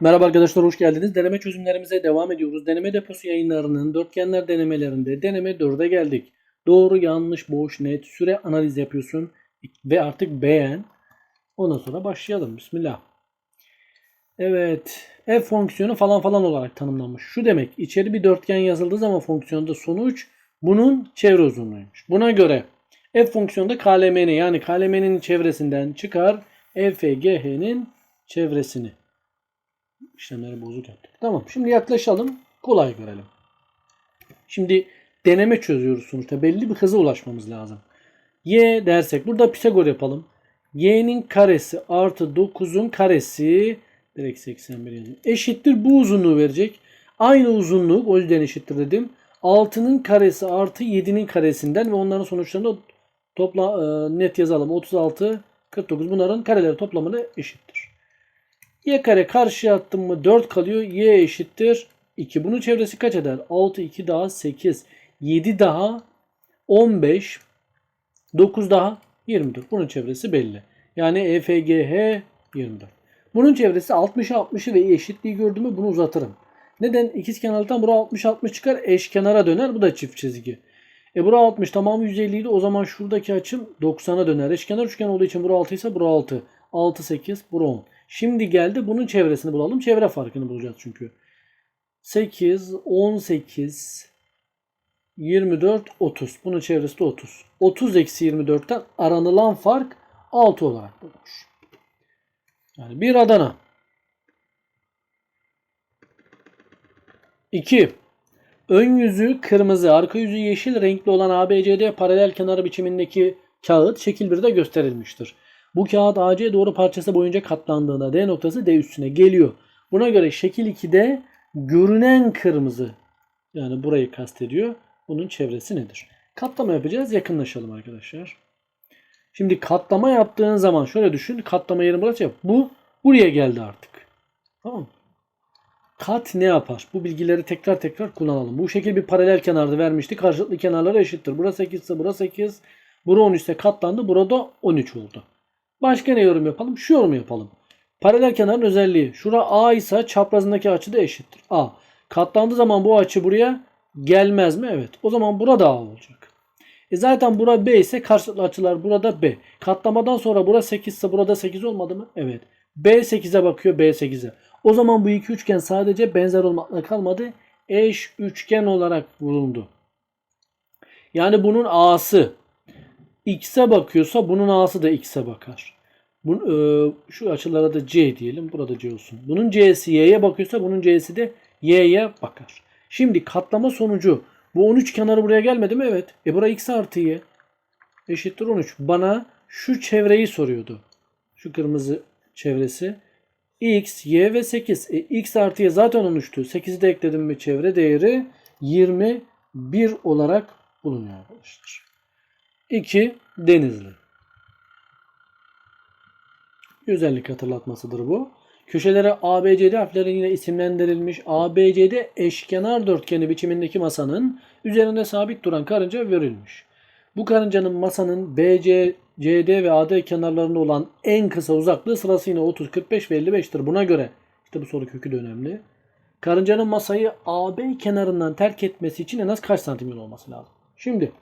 Merhaba arkadaşlar hoş geldiniz. Deneme çözümlerimize devam ediyoruz. Deneme deposu yayınlarının dörtgenler denemelerinde deneme 4'e geldik. Doğru, yanlış, boş, net, süre analiz yapıyorsun ve artık beğen. Ondan sonra başlayalım. Bismillah. Evet. F fonksiyonu falan falan olarak tanımlanmış. Şu demek içeri bir dörtgen yazıldığı zaman fonksiyonda sonuç bunun çevre uzunluğuymuş. Buna göre F fonksiyonda KLM'ni yani KLM'nin çevresinden çıkar EFGH'nin çevresini işlemleri bozuk yaptık. Tamam. Şimdi yaklaşalım. Kolay görelim. Şimdi deneme çözüyoruz sonuçta. Belli bir hıza ulaşmamız lazım. Y dersek burada Pisagor yapalım. Y'nin karesi artı 9'un karesi direkt 81 yazayım. Eşittir bu uzunluğu verecek. Aynı uzunluk o yüzden eşittir dedim. 6'nın karesi artı 7'nin karesinden ve onların sonuçlarını topla e, net yazalım. 36 49 bunların kareleri toplamını eşittir. Y kare karşıya attım mı 4 kalıyor. Y eşittir 2. Bunun çevresi kaç eder? 6, 2 daha 8. 7 daha 15. 9 daha 24. Bunun çevresi belli. Yani EFGH 24. Bunun çevresi 60'a 60'ı ve eşitliği gördüm mü bunu uzatırım. Neden? İkizkenarlıktan bura 60 60 çıkar. Eşkenara döner. Bu da çift çizgi. E bura 60 tamamı 150 idi. O zaman şuradaki açım 90'a döner. Eşkenar üçgen olduğu için bura 6 ise bura 6. 6 8 bura 10. Şimdi geldi bunun çevresini bulalım. Çevre farkını bulacağız çünkü. 8, 18, 24, 30. Bunun çevresi de 30. 30 eksi 24'ten aranılan fark 6 olarak bulunmuş. Yani bir Adana. 2. Ön yüzü kırmızı, arka yüzü yeşil renkli olan ABCD paralel kenar biçimindeki kağıt şekil 1'de gösterilmiştir. Bu kağıt AC doğru parçası boyunca katlandığında D noktası D üstüne geliyor. Buna göre şekil 2'de görünen kırmızı yani burayı kastediyor. Bunun çevresi nedir? Katlama yapacağız. Yakınlaşalım arkadaşlar. Şimdi katlama yaptığın zaman şöyle düşün. Katlama yerini burası yap. Bu buraya geldi artık. Tamam mı? Kat ne yapar? Bu bilgileri tekrar tekrar kullanalım. Bu şekil bir paralel kenarda vermişti. Karşılıklı kenarları eşittir. Burası 8 ise burası 8. Bura 13 ise katlandı. Burada 13 oldu. Başka ne yorum yapalım? Şu yorum yapalım. Paralel kenarın özelliği. Şura A ise çaprazındaki açı da eşittir. A. Katlandığı zaman bu açı buraya gelmez mi? Evet. O zaman burada A olacak. E zaten bura B ise karşılıklı açılar burada B. Katlamadan sonra bura 8 ise burada 8 olmadı mı? Evet. B 8'e bakıyor B 8'e. O zaman bu iki üçgen sadece benzer olmakla kalmadı. Eş üçgen olarak bulundu. Yani bunun A'sı X'e bakıyorsa bunun A'sı da X'e bakar. Bu, e, şu açılara da C diyelim. Burada C olsun. Bunun C'si Y'ye bakıyorsa bunun C'si de Y'ye bakar. Şimdi katlama sonucu bu 13 kenarı buraya gelmedi mi? Evet. E bura X artı Y eşittir 13. Bana şu çevreyi soruyordu. Şu kırmızı çevresi. X, Y ve 8. E, X artı Y zaten 13'tü. 8'i de ekledim mi çevre değeri 21 olarak bulunuyor arkadaşlar. 2. Denizli. Özellik hatırlatmasıdır bu. Köşelere ABCD harfleriyle isimlendirilmiş ABCD eşkenar dörtgeni biçimindeki masanın üzerinde sabit duran karınca verilmiş. Bu karıncanın masanın BC, CD ve AD kenarlarında olan en kısa uzaklığı sırasıyla 30, 45 ve 55'tir. Buna göre işte bu soru kökü de önemli. Karıncanın masayı AB kenarından terk etmesi için en az kaç santim yol olması lazım? Şimdi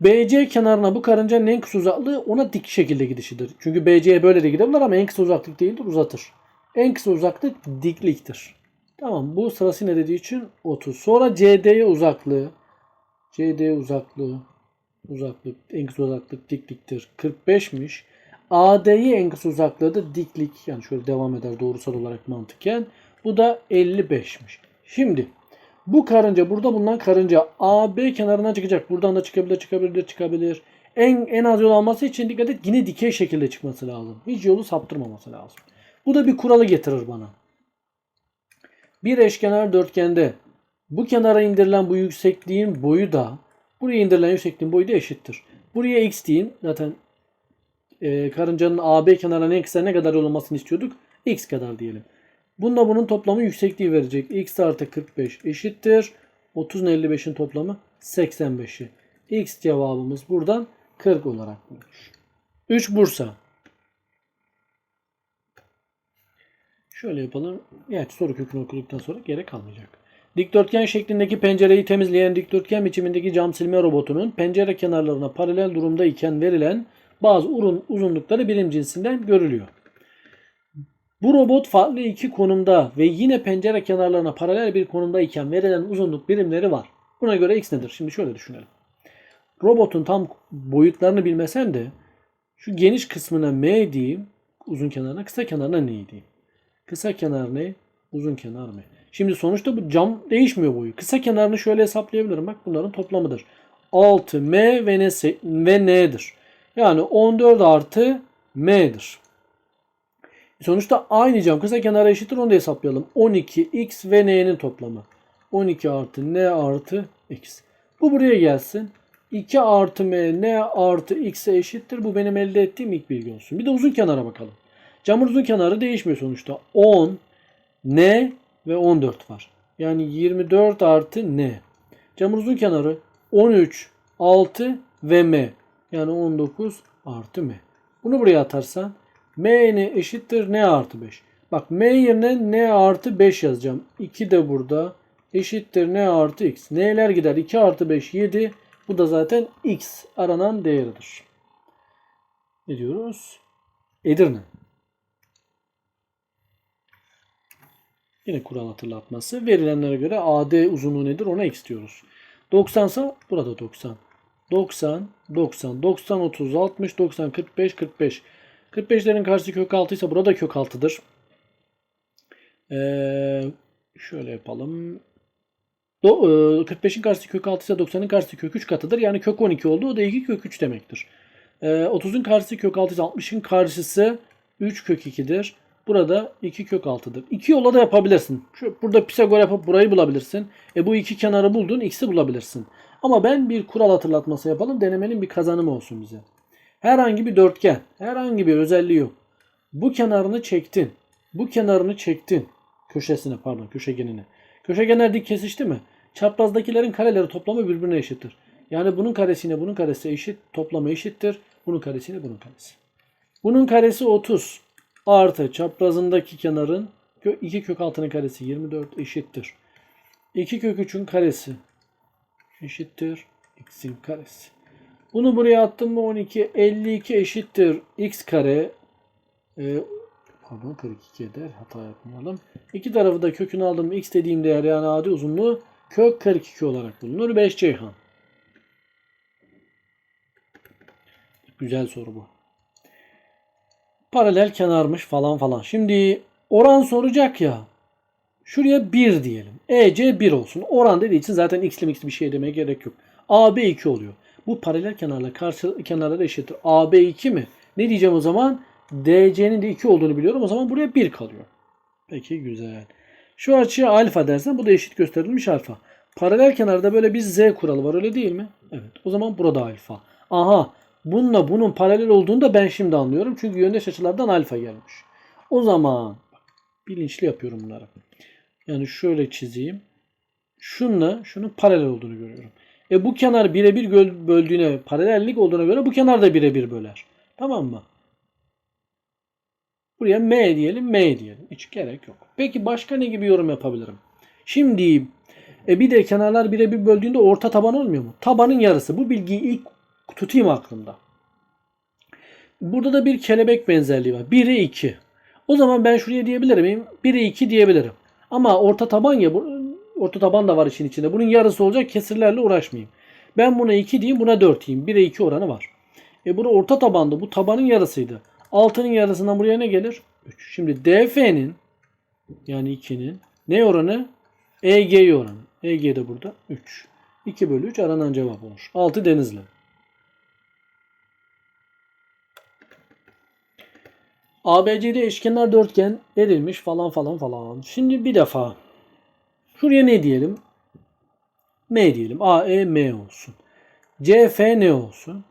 BC kenarına bu karıncanın en kısa uzaklığı ona dik şekilde gidişidir. Çünkü BC'ye böyle de gidebilir ama en kısa uzaklık değildir uzatır. En kısa uzaklık dikliktir. Tamam bu sırasıyla dediği için 30. Sonra CD'ye uzaklığı CD uzaklığı uzaklık en kısa uzaklık dikliktir. 45'miş. AD'ye en kısa uzaklığı da diklik yani şöyle devam eder doğrusal olarak mantıken. Bu da 55'miş. Şimdi bu karınca burada bulunan karınca AB kenarından çıkacak. Buradan da çıkabilir, çıkabilir, çıkabilir. En en az yol alması için dikkat et yine dikey şekilde çıkması lazım. Hiç yolu saptırmaması lazım. Bu da bir kuralı getirir bana. Bir eşkenar dörtgende bu kenara indirilen bu yüksekliğin boyu da buraya indirilen yüksekliğin boyu da eşittir. Buraya x deyin. Zaten e, karıncanın AB kenarına en kısa ne kadar olmasını istiyorduk? x kadar diyelim. Bununla bunun toplamı yüksekliği verecek. x artı 45 eşittir. 30 ile 55'in toplamı 85'i. X cevabımız buradan 40 olarak bulmuş. 3 Bursa. Şöyle yapalım. Gerçi soru kökünü okuduktan sonra gerek kalmayacak. Dikdörtgen şeklindeki pencereyi temizleyen dikdörtgen biçimindeki cam silme robotunun pencere kenarlarına paralel durumda iken verilen bazı urun uzunlukları birim cinsinden görülüyor. Bu robot farklı iki konumda ve yine pencere kenarlarına paralel bir konumda iken verilen uzunluk birimleri var. Buna göre x nedir? Şimdi şöyle düşünelim. Robotun tam boyutlarını bilmesem de şu geniş kısmına m diyeyim, uzun kenarına, kısa kenarına n diyeyim. Kısa kenar ne? Uzun kenar mı? Şimdi sonuçta bu cam değişmiyor boyu. Kısa kenarını şöyle hesaplayabilirim. Bak bunların toplamıdır. 6m ve, n, ve n'dir. Yani 14 artı m'dir. Sonuçta aynı cam kısa kenara eşittir onu da hesaplayalım. 12x ve n'nin toplamı. 12 artı n artı x. Bu buraya gelsin. 2 artı m n artı x'e eşittir. Bu benim elde ettiğim ilk bilgi olsun. Bir de uzun kenara bakalım. Camın uzun kenarı değişmiyor sonuçta. 10 n ve 14 var. Yani 24 artı n. Camın uzun kenarı 13 6 ve m. Yani 19 artı m. Bunu buraya atarsan m ne eşittir n artı 5. Bak m yerine n artı 5 yazacağım. 2 de burada eşittir n artı x. N'ler gider 2 artı 5 7. Bu da zaten x aranan değeridir. Ne diyoruz? Edirne. Yine kural hatırlatması. Verilenlere göre AD uzunluğu nedir? Ona x diyoruz. 90 ise burada 90. 90, 90, 90, 30, 60, 90, 45, 45. 45'lerin karşısı kök 6 ise burada kök 6'dır. Ee, şöyle yapalım. Do- e, 45'in karşısı kök 6 ise 90'ın karşısı kök 3 katıdır. Yani kök 12 oldu. O da 2 kök 3 demektir. Ee, 30'un karşısı kök 6 ise 60'ın karşısı 3 kök 2'dir. Burada 2 kök 6'dır. İki yolla da yapabilirsin. Şu, burada Pisagor yapıp burayı bulabilirsin. E bu iki kenarı buldun x'i bulabilirsin. Ama ben bir kural hatırlatması yapalım. Denemenin bir kazanımı olsun bize. Herhangi bir dörtgen, herhangi bir özelliği yok. Bu kenarını çektin. Bu kenarını çektin. Köşesine pardon köşegenine. Köşegenler dik kesişti mi? Çaprazdakilerin kareleri toplamı birbirine eşittir. Yani bunun karesiyle bunun karesi eşit. Toplamı eşittir. Bunun karesiyle bunun karesi. Bunun karesi 30 artı çaprazındaki kenarın 2 kök altının karesi 24 eşittir. 2 kök 3'ün karesi eşittir x'in karesi. Bunu buraya attım mı 12 52 eşittir x kare e, pardon 42 eder hata yapmayalım. İki tarafı da kökünü aldım x dediğim değer yani adi uzunluğu kök 42 olarak bulunur. 5 Ceyhan. Güzel soru bu. Paralel kenarmış falan falan. Şimdi oran soracak ya. Şuraya 1 diyelim. EC 1 olsun. Oran dediği için zaten x'li mixli bir şey demeye gerek yok. AB 2 oluyor. Bu paralel kenarla karşı kenarlara eşittir. AB 2 mi? Ne diyeceğim o zaman? DC'nin de 2 olduğunu biliyorum. O zaman buraya 1 kalıyor. Peki güzel. Şu açıya alfa dersen bu da eşit gösterilmiş alfa. Paralel kenarda böyle bir z kuralı var öyle değil mi? Evet. O zaman burada alfa. Aha. Bununla bunun paralel olduğunu da ben şimdi anlıyorum. Çünkü yöndeş açılardan alfa gelmiş. O zaman bilinçli yapıyorum bunları. Yani şöyle çizeyim. Şunla şunun paralel olduğunu görüyorum. E bu kenar birebir böldüğüne paralellik olduğuna göre bu kenar da birebir böler. Tamam mı? Buraya M diyelim, M diyelim. Hiç gerek yok. Peki başka ne gibi yorum yapabilirim? Şimdi e bir de kenarlar birebir böldüğünde orta taban olmuyor mu? Tabanın yarısı. Bu bilgiyi ilk tutayım aklımda. Burada da bir kelebek benzerliği var. 1'e 2. O zaman ben şuraya diyebilir miyim? 1'e 2 diyebilirim. Ama orta taban ya orta taban da var işin içinde. Bunun yarısı olacak kesirlerle uğraşmayayım. Ben buna 2 diyeyim buna 4 diyeyim. 1'e 2 oranı var. E bunu orta tabanda bu tabanın yarısıydı. 6'nın yarısından buraya ne gelir? 3. Şimdi DF'nin yani 2'nin ne oranı? EG oranı. EG de burada 3. 2 bölü 3 aranan cevap olur. 6 denizli. ABC'de eşkenar dörtgen verilmiş falan falan falan. Şimdi bir defa şuraya ne diyelim? M diyelim. AE M olsun. CF ne olsun?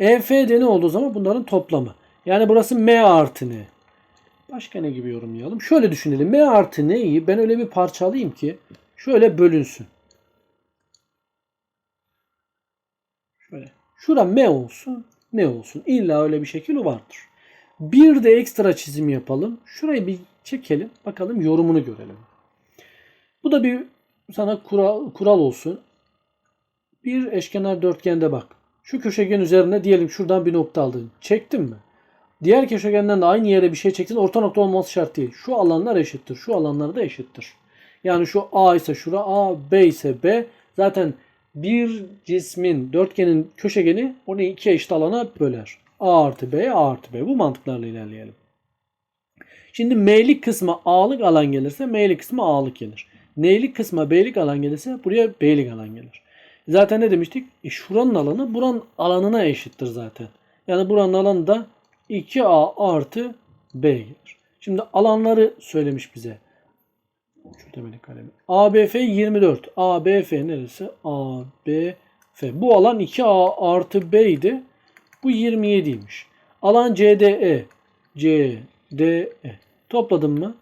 EF de ne olduğu zaman bunların toplamı. Yani burası M artı ne? Başka ne gibi yorumlayalım? Şöyle düşünelim. M artı neyi ben öyle bir parçalayayım ki şöyle bölünsün. Şöyle. Şura M olsun. Ne olsun? İlla öyle bir şekil vardır. Bir de ekstra çizim yapalım. Şurayı bir çekelim. Bakalım yorumunu görelim. Bu da bir sana kural, kural olsun. Bir eşkenar dörtgende bak. Şu köşegen üzerine diyelim şuradan bir nokta aldın. Çektin mi? Diğer köşegenden de aynı yere bir şey çektin. Orta nokta olması şart değil. Şu alanlar eşittir. Şu alanlar da eşittir. Yani şu A ise şura A, B ise B. Zaten bir cismin, dörtgenin köşegeni onu iki eşit alana böler. A artı B, A artı B. Bu mantıklarla ilerleyelim. Şimdi M'lik kısma A'lık alan gelirse M'lik kısma A'lık gelir. N'lik kısma B'lik alan gelirse buraya B'lik alan gelir. Zaten ne demiştik? E şuranın alanı buranın alanına eşittir zaten. Yani buranın alanı da 2A artı B gelir. Şimdi alanları söylemiş bize. Şu temeli kalemi. ABF 24. ABF neresi? ABF. Bu alan 2A artı B idi. Bu 27'ymiş. Alan CDE. CDE. Topladım mı?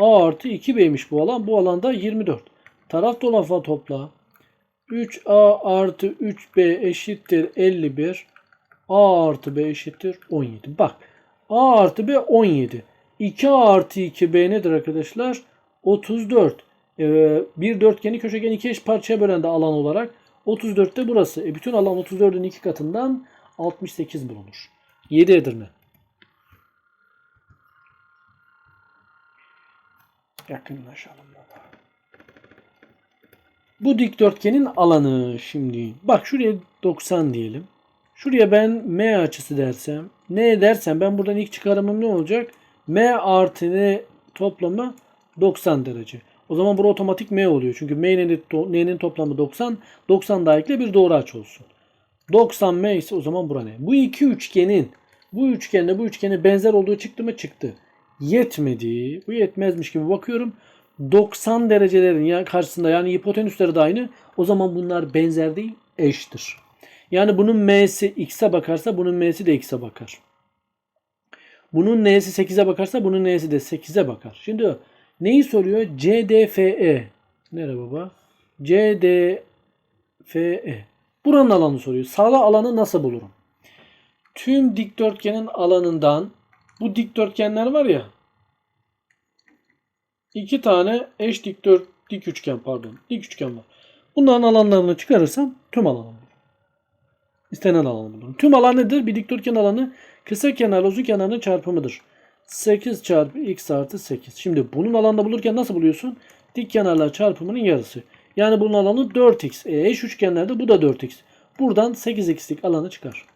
A artı 2B'ymiş bu alan. Bu alanda 24. Taraf tarafa topla. 3A artı 3B eşittir 51. A artı B eşittir 17. Bak. A artı B 17. 2A artı 2B nedir arkadaşlar? 34. Ee, bir dörtgeni köşegeni iki eş parçaya bölen de alan olarak 34 de burası. E, bütün alan 34'ün iki katından 68 bulunur. 7 Edirne. Yakınlaşalım baba. Bu dikdörtgenin alanı şimdi. Bak şuraya 90 diyelim. Şuraya ben M açısı dersem. Ne dersem ben buradan ilk çıkarımım ne olacak? M artı N toplamı 90 derece. O zaman bu otomatik M oluyor. Çünkü M'nin N'nin toplamı 90. 90 daha ekle bir doğru açı olsun. 90 M ise o zaman bura ne? Bu iki üçgenin bu üçgenle bu üçgene benzer olduğu çıktı mı? Çıktı. Yetmedi. Bu yetmezmiş gibi bakıyorum. 90 derecelerin ya karşısında yani hipotenüsleri de aynı. O zaman bunlar benzer değil, eştir. Yani bunun m'si x'e bakarsa bunun m'si de x'e bakar. Bunun n'si 8'e bakarsa bunun n'si de 8'e bakar. Şimdi neyi soruyor? CDFE. Nere baba? CDFE. Buranın alanı soruyor. Sağla alanı nasıl bulurum? Tüm dikdörtgenin alanından bu dikdörtgenler var ya iki tane eş dikdört dik üçgen pardon dik üçgen var. Bunların alanlarını çıkarırsam tüm alanı bulurum. İstenen alanı bulurum. Tüm alan nedir? Bir dikdörtgen alanı kısa kenarla uzun kenarının çarpımıdır. 8 çarpı x artı 8. Şimdi bunun alanını bulurken nasıl buluyorsun? Dik kenarlar çarpımının yarısı. Yani bunun alanı 4x. E, eş üçgenlerde bu da 4x. Buradan 8x'lik alanı çıkar.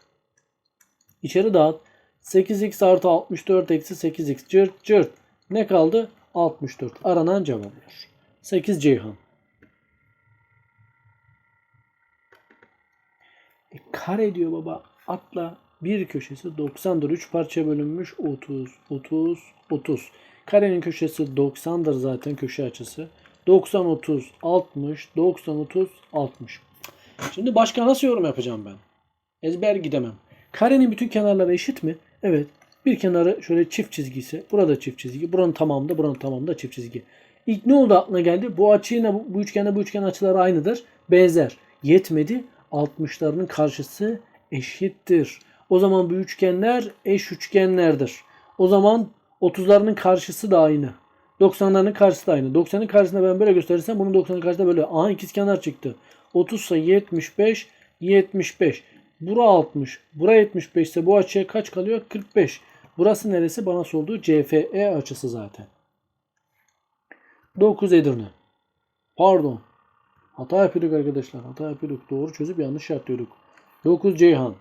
İçeri dağıt. 8x artı 64 eksi 8x cırt cırt. Ne kaldı? 64. Aranan cevaplar. 8 Ceyhan. E, kare diyor baba. Atla. Bir köşesi 90'dır. 3 parçaya bölünmüş 30, 30, 30. Karenin köşesi 90'dır zaten köşe açısı. 90, 30, 60, 90, 30, 60. Şimdi başka nasıl yorum yapacağım ben? Ezber gidemem. Karenin bütün kenarları eşit mi? Evet. Bir kenarı şöyle çift çizgi ise burada çift çizgi. Buranın tamamında buranın tamamında çift çizgi. İlk ne oldu aklına geldi? Bu açıyla bu, bu üçgende bu üçgen açıları aynıdır. Benzer. Yetmedi. 60'larının karşısı eşittir. O zaman bu üçgenler eş üçgenlerdir. O zaman 30'larının karşısı da aynı. 90'ların karşısı da aynı. 90'ın karşısında ben böyle gösterirsem bunun 90'ın karşısında böyle. Aha ikizkenar çıktı. 30 ise 75, 75. Bura 60. Bura 75 ise bu açıya kaç kalıyor? 45. Burası neresi? Bana sorduğu CFE açısı zaten. 9 Edirne. Pardon. Hata yapıyorduk arkadaşlar. Hata yapıyorduk. Doğru çözüp yanlış yapıyorduk. 9 Ceyhan.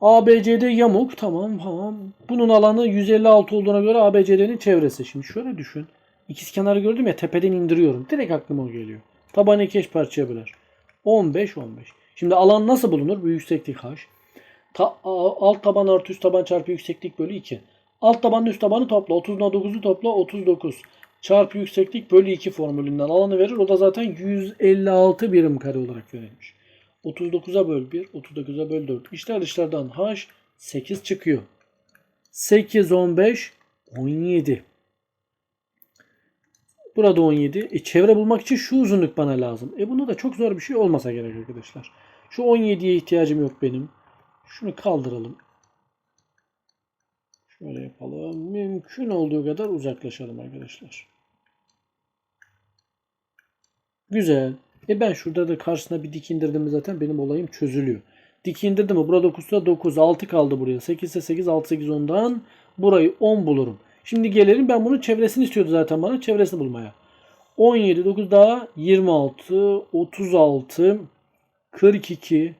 ABCD yamuk. Tamam tamam. Bunun alanı 156 olduğuna göre ABCD'nin çevresi. Şimdi şöyle düşün. İkiz kenarı gördüm ya tepeden indiriyorum. Direkt aklıma o geliyor. Tabanı iki eş parçaya böler. 15 15. Şimdi alan nasıl bulunur? Bu yükseklik h. Ta, alt taban artı üst taban çarpı yükseklik bölü 2. Alt tabanla üst tabanı topla. 30'la 9'u topla. 39. Çarpı yükseklik bölü 2 formülünden alanı verir. O da zaten 156 birim kare olarak verilmiş. 39'a böl 1, 39'a böl 4. İşler dışlardan h 8 çıkıyor. 8, 15, 17. Burada 17. E, çevre bulmak için şu uzunluk bana lazım. E bunu da çok zor bir şey olmasa gerek arkadaşlar. Şu 17'ye ihtiyacım yok benim. Şunu kaldıralım. Şöyle yapalım. Mümkün olduğu kadar uzaklaşalım arkadaşlar. Güzel. E ben şurada da karşısına bir dik indirdim zaten benim olayım çözülüyor. Dik indirdim mi? Burada 9'da 9. 6 kaldı buraya. 8 ise 8. 6 8 10'dan burayı 10 bulurum. Şimdi gelelim ben bunun çevresini istiyordu zaten bana. Çevresini bulmaya. 17 9 daha 26 36 42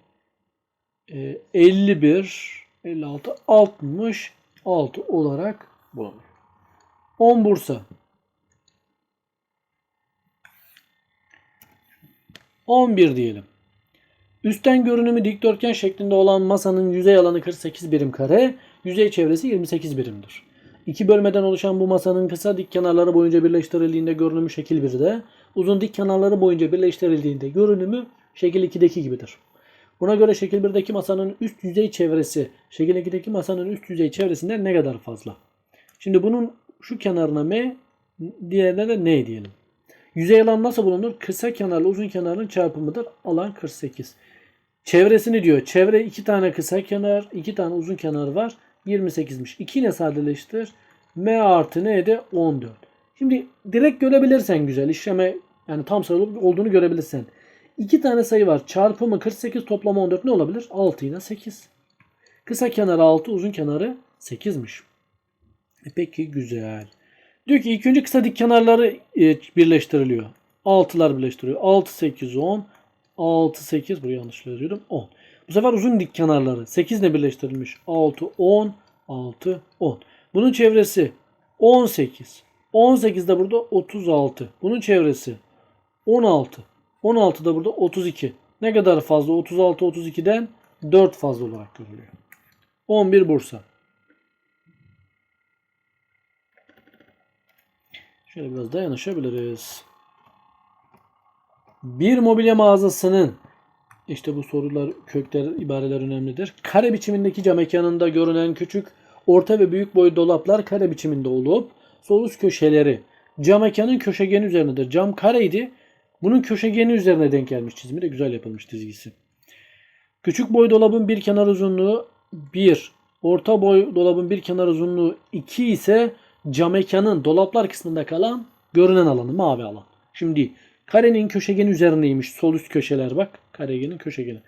e, 51 56 66 olarak bulunuyor. 10 Bursa 11 diyelim. Üstten görünümü dikdörtgen şeklinde olan masanın yüzey alanı 48 birim kare, yüzey çevresi 28 birimdir. İki bölmeden oluşan bu masanın kısa dik kenarları boyunca birleştirildiğinde görünümü şekil 1'de, uzun dik kenarları boyunca birleştirildiğinde görünümü şekil 2'deki gibidir. Buna göre şekil 1'deki masanın üst yüzey çevresi, şekil 2'deki masanın üst yüzey çevresinden ne kadar fazla? Şimdi bunun şu kenarına M, diğerine de N diyelim. Yüzey alan nasıl bulunur? Kısa kenarla uzun kenarın çarpımıdır. Alan 48. Çevresini diyor. Çevre iki tane kısa kenar, iki tane uzun kenar var. 28'miş. 2 ile sadeleştir. M artı N de 14. Şimdi direkt görebilirsen güzel. işleme yani tam sayı olduğunu görebilirsen. İki tane sayı var. Çarpımı 48 toplamı 14 ne olabilir? 6 ile 8. Kısa kenarı 6 uzun kenarı 8'miş. E peki güzel. Diyor ki ilk önce kısa dik kenarları e, birleştiriliyor. 6'lar birleştiriyor. 6 8 10 6 8 buraya yanlış yazıyordum. 10. Bu sefer uzun dik kenarları 8 ile birleştirilmiş. 6 10 6 10. Bunun çevresi 18. 18 de burada 36. Bunun çevresi 16. 16 da burada 32. Ne kadar fazla? 36 32'den 4 fazla olarak görülüyor. 11 Bursa. Şöyle biraz daha yanaşabiliriz. Bir mobilya mağazasının işte bu sorular, kökler, ibareler önemlidir. Kare biçimindeki cam mekanında görünen küçük, orta ve büyük boy dolaplar kare biçiminde olup sol üst köşeleri cam mekanın köşegeni üzerindedir. Cam kareydi. Bunun köşegeni üzerine denk gelmiş çizimi de güzel yapılmış dizgisi. Küçük boy dolabın bir kenar uzunluğu 1, orta boy dolabın bir kenar uzunluğu 2 ise cam mekanın dolaplar kısmında kalan görünen alanı mavi alan. Şimdi karenin köşegeni üzerindeymiş sol üst köşeler bak. Karenin köşegeni.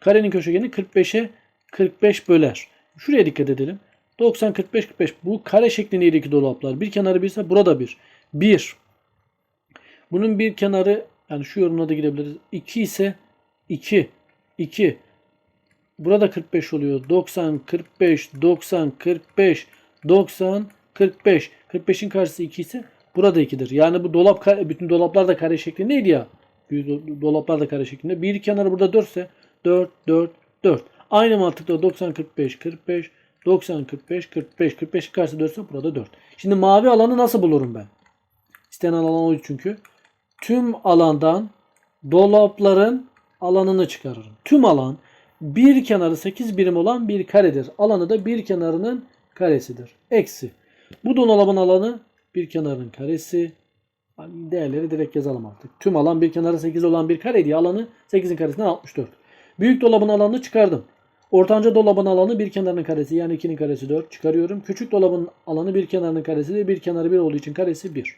Karenin köşegeni 45'e 45 böler. Şuraya dikkat edelim. 90 45 45 bu kare şeklindeki dolaplar. Bir kenarı birse burada bir. 1. Bunun bir kenarı yani şu yorumuna da gidebiliriz. 2 ise 2 2 Burada 45 oluyor. 90 45 90 45 90 45. 45'in karşısı 2 ise burada 2'dir. Yani bu dolap bütün dolaplar da kare şeklindeydi ya. Büyük do- dolaplar da kare şeklinde. Bir kenarı burada 4 ise 4 4 4. Aynı mantıkla 90 45 45 90 45 45 45'in karşısı 4 ise burada 4. Şimdi mavi alanı nasıl bulurum ben? İstenen alan oydu çünkü. Tüm alandan dolapların alanını çıkarırım. Tüm alan bir kenarı 8 birim olan bir karedir. Alanı da bir kenarının karesidir. Eksi. Bu dolabın alanı bir kenarın karesi. Değerleri direkt yazalım artık. Tüm alan bir kenarı 8 olan bir kare alanı 8'in karesinden 64. Büyük dolabın alanını çıkardım. Ortanca dolabın alanı bir kenarının karesi yani 2'nin karesi 4 çıkarıyorum. Küçük dolabın alanı bir kenarının karesi de bir kenarı 1 olduğu için karesi 1.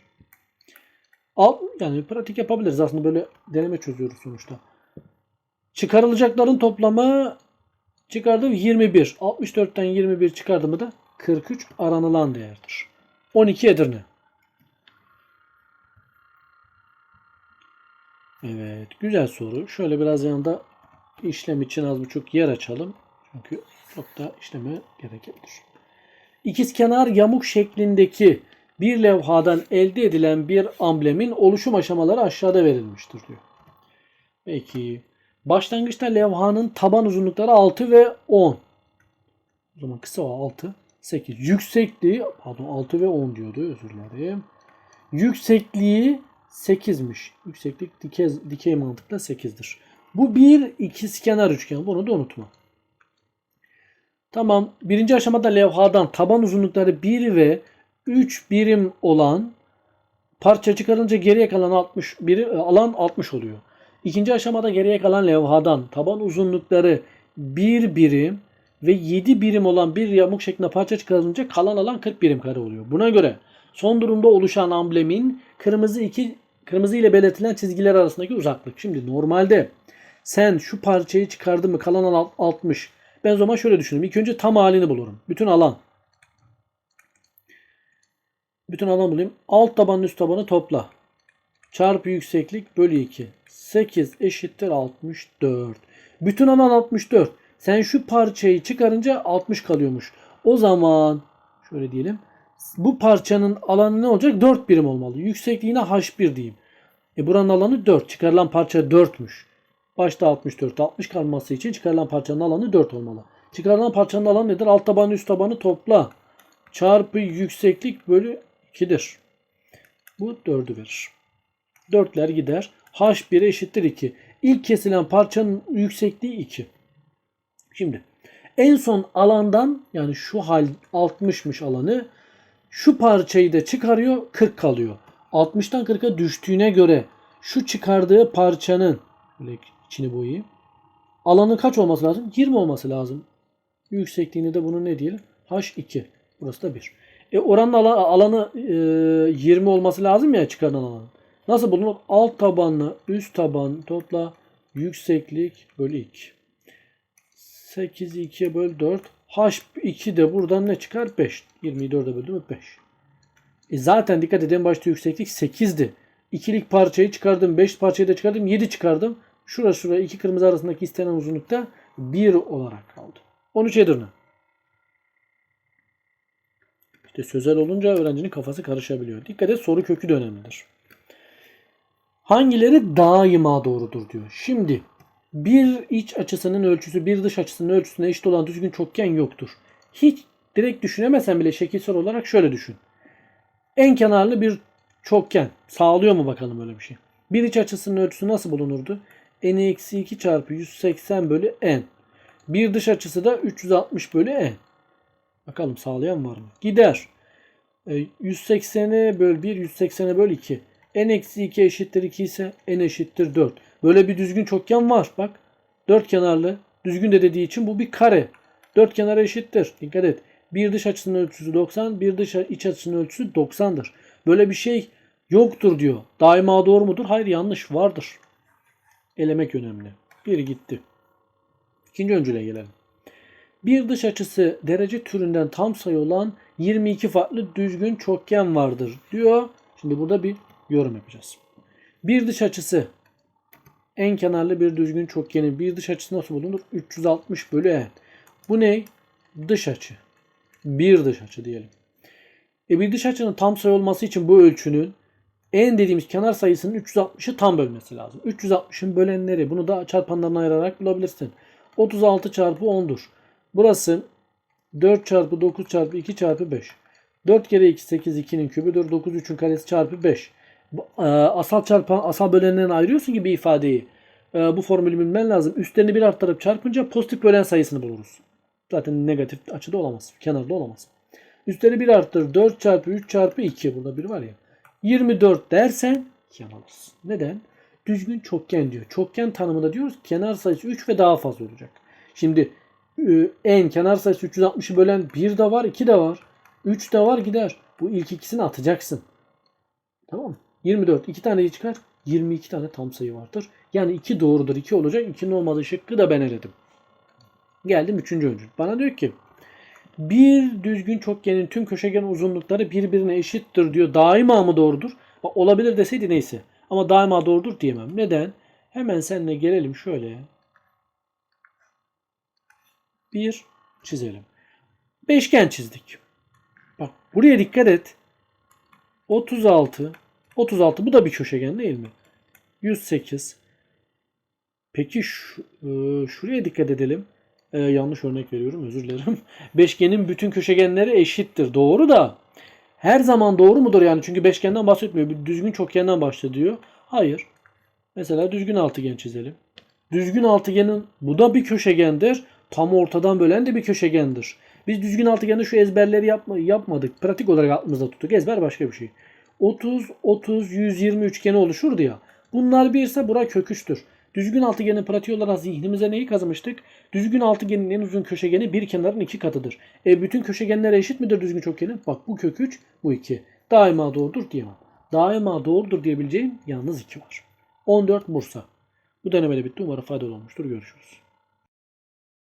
Al yani pratik yapabiliriz aslında böyle deneme çözüyoruz sonuçta. Çıkarılacakların toplamı çıkardım 21. 64'ten 21 çıkardım mı da 43 aranılan değerdir. 12 Edirne. Evet güzel soru. Şöyle biraz yanında işlem için az buçuk yer açalım. Çünkü çok da işleme gerekebilir. İkizkenar yamuk şeklindeki bir levhadan elde edilen bir amblemin oluşum aşamaları aşağıda verilmiştir diyor. Peki. Başlangıçta levhanın taban uzunlukları 6 ve 10. O zaman kısa o 6, 8. Yüksekliği pardon 6 ve 10 diyordu özür dilerim. Yüksekliği 8'miş. Yükseklik dikey, dikey mantıkla 8'dir. Bu bir ikizkenar üçgen. Bunu da unutma. Tamam. Birinci aşamada levhadan taban uzunlukları 1 ve 3 birim olan parça çıkarınca geriye kalan 60 biri, alan 60 oluyor. İkinci aşamada geriye kalan levhadan taban uzunlukları 1 birim ve 7 birim olan bir yamuk şeklinde parça çıkarılınca kalan alan 40 birim kare oluyor. Buna göre son durumda oluşan amblemin kırmızı iki kırmızı ile belirtilen çizgiler arasındaki uzaklık. Şimdi normalde sen şu parçayı çıkardın mı kalan alan 60. Ben o zaman şöyle düşünürüm. İlk önce tam halini bulurum. Bütün alan. Bütün alan bulayım. Alt tabanın üst tabanı topla. Çarpı yükseklik bölü 2. 8 eşittir 64. Bütün alan 64. Sen şu parçayı çıkarınca 60 kalıyormuş. O zaman şöyle diyelim. Bu parçanın alanı ne olacak? 4 birim olmalı. Yüksekliğine H1 diyeyim. E buranın alanı 4. Çıkarılan parça 4'müş. Başta 64. 60 kalması için çıkarılan parçanın alanı 4 olmalı. Çıkarılan parçanın alanı nedir? Alt tabanı üst tabanı topla. Çarpı yükseklik bölü 2'dir. Bu 4'ü verir. 4'ler gider. H1 eşittir 2. İlk kesilen parçanın yüksekliği 2. Şimdi en son alandan yani şu hal 60'mış alanı şu parçayı da çıkarıyor 40 kalıyor. 60'tan 40'a düştüğüne göre şu çıkardığı parçanın böyle içini boyayayım. Alanı kaç olması lazım? 20 olması lazım. Yüksekliğini de bunun ne diyelim? H2. Burası da 1. E oranın ala- alanı e, 20 olması lazım ya çıkarılan alanın. Nasıl bulunur? Alt tabanla üst taban topla yükseklik bölü 2. 8'i 2'ye böl 4. H2 de buradan ne çıkar? 5. 20'yi 4'e böldüm mü? 5. E zaten dikkat edin başta yükseklik 8'di. İkilik parçayı çıkardım. 5 parçayı da çıkardım. 7 çıkardım. Şura şura iki kırmızı arasındaki istenen uzunlukta 1 olarak kaldı. 13 Edirne. İşte sözel olunca öğrencinin kafası karışabiliyor. Dikkat et soru kökü de önemlidir. Hangileri daima doğrudur diyor. Şimdi bir iç açısının ölçüsü bir dış açısının ölçüsüne eşit olan düzgün çokgen yoktur. Hiç direkt düşünemesen bile şekilsel olarak şöyle düşün. En kenarlı bir çokgen. Sağlıyor mu bakalım öyle bir şey? Bir iç açısının ölçüsü nasıl bulunurdu? n eksi 2 çarpı 180 bölü n. Bir dış açısı da 360 bölü n. Bakalım sağlayan var mı? Gider. E, 180'e böl 1, 180'e böl 2. n eksi 2 eşittir 2 ise n eşittir 4. Böyle bir düzgün çokgen var. Bak. Dört kenarlı. Düzgün de dediği için bu bir kare. Dört kenara eşittir. Dikkat et. Bir dış açısının ölçüsü 90, bir dış iç açısının ölçüsü 90'dır. Böyle bir şey yoktur diyor. Daima doğru mudur? Hayır yanlış. Vardır. Elemek önemli. Biri gitti. İkinci öncüle gelelim. Bir dış açısı derece türünden tam sayı olan 22 farklı düzgün çokgen vardır diyor. Şimdi burada bir yorum yapacağız. Bir dış açısı en kenarlı bir düzgün çokgenin bir dış açısı nasıl bulunur? 360 bölü n. Bu ne? Dış açı. Bir dış açı diyelim. E bir dış açının tam sayı olması için bu ölçünün en dediğimiz kenar sayısının 360'ı tam bölmesi lazım. 360'ın bölenleri bunu da çarpanlarına ayırarak bulabilirsin. 36 çarpı 10'dur. Burası 4 çarpı 9 çarpı 2 çarpı 5. 4 kere 2 8 2'nin kübüdür. 9 3'ün karesi çarpı 5. E, asal çarpan asal bölenlerine ayırıyorsun ki bir ifadeyi. E, bu formülü bilmen lazım. Üstlerini bir arttırıp çarpınca pozitif bölen sayısını buluruz. Zaten negatif açıda olamaz. Kenarda olamaz. Üstleri bir arttır. 4 çarpı 3 çarpı 2. Burada bir var ya. 24 dersen yanılırsın. Neden? Düzgün çokgen diyor. Çokgen tanımında diyoruz kenar sayısı 3 ve daha fazla olacak. Şimdi e, en kenar sayısı 360'ı bölen 1 de var 2 de var. 3 de var gider. Bu ilk ikisini atacaksın. Tamam mı? 24. 2 taneyi çıkar. 22 tane tam sayı vardır. Yani 2 doğrudur. 2 olacak. 2'nin olmadığı şıkkı da ben eledim. Geldim 3. öncül. Bana diyor ki bir düzgün çokgenin tüm köşegen uzunlukları birbirine eşittir diyor. Daima mı doğrudur? Bak, olabilir deseydi neyse. Ama daima doğrudur diyemem. Neden? Hemen seninle gelelim şöyle. Bir çizelim. Beşgen çizdik. Bak buraya dikkat et. 36 36 bu da bir köşegen değil mi? 108 Peki şu, e, şuraya dikkat edelim. E, yanlış örnek veriyorum özür dilerim. Beşgenin bütün köşegenleri eşittir. Doğru da her zaman doğru mudur yani? Çünkü beşgenden bahsetmiyor. Bir düzgün çokgenden bahsediyor. Hayır. Mesela düzgün altıgen çizelim. Düzgün altıgenin bu da bir köşegendir. Tam ortadan bölen de bir köşegendir. Biz düzgün altıgende şu ezberleri yapma, yapmadık. Pratik olarak aklımızda tuttuk. Ezber başka bir şey. 30, 30, 120 üçgeni oluşurdu ya. Bunlar birse bura kök 3'tür. Düzgün altıgenin pratiği olarak zihnimize neyi kazımıştık? Düzgün altıgenin en uzun köşegeni bir kenarın iki katıdır. E bütün köşegenler eşit midir düzgün çokgenin? Bak bu kök 3, bu 2. Daima doğrudur diyemem. Daima doğrudur diyebileceğim yalnız 2 var. 14 Bursa. Bu deneme de bitti. Umarım faydalı olmuştur. Görüşürüz.